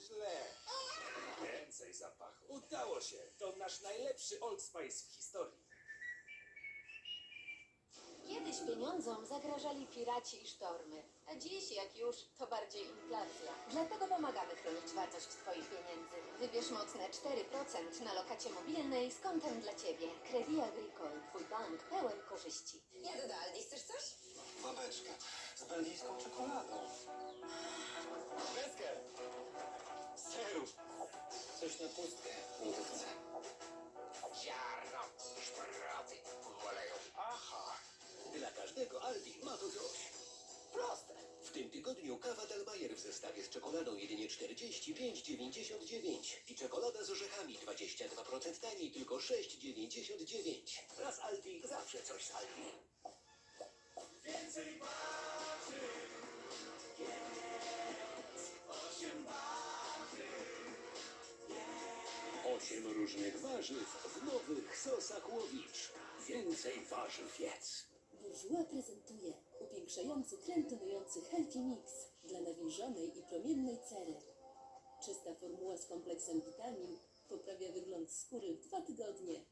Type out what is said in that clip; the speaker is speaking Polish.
źle. Więcej zapachu. Udało się. To nasz najlepszy Old Spice w historii. Kiedyś pieniądzom zagrażali piraci i sztormy, a dziś, jak już, to bardziej inflacja. Dlatego pomagamy chronić wartość Twoich pieniędzy. Wybierz mocne 4% na lokacie mobilnej z kontem dla Ciebie. Credit Agricole, Twój bank pełen korzyści. Jadę do Aldi, chcesz coś? Babeczka z belgijską czekoladą. Na pustkę. Ziarno, szproty. Aha! Dla każdego Aldi ma to coś. Proste. W tym tygodniu kawa Dalmajer w zestawie z czekoladą jedynie 45,99 i czekolada z orzechami 22% taniej, tylko 6,99. Raz Aldi, zawsze coś z Aldi. Różnych warzyw w nowych sosach Łowicz. Więcej warzyw jedz. Prezentuje upiększający, trentonujący Healthy Mix dla nawilżonej i promiennej cery. Czysta formuła z kompleksem witamin poprawia wygląd skóry w dwa tygodnie.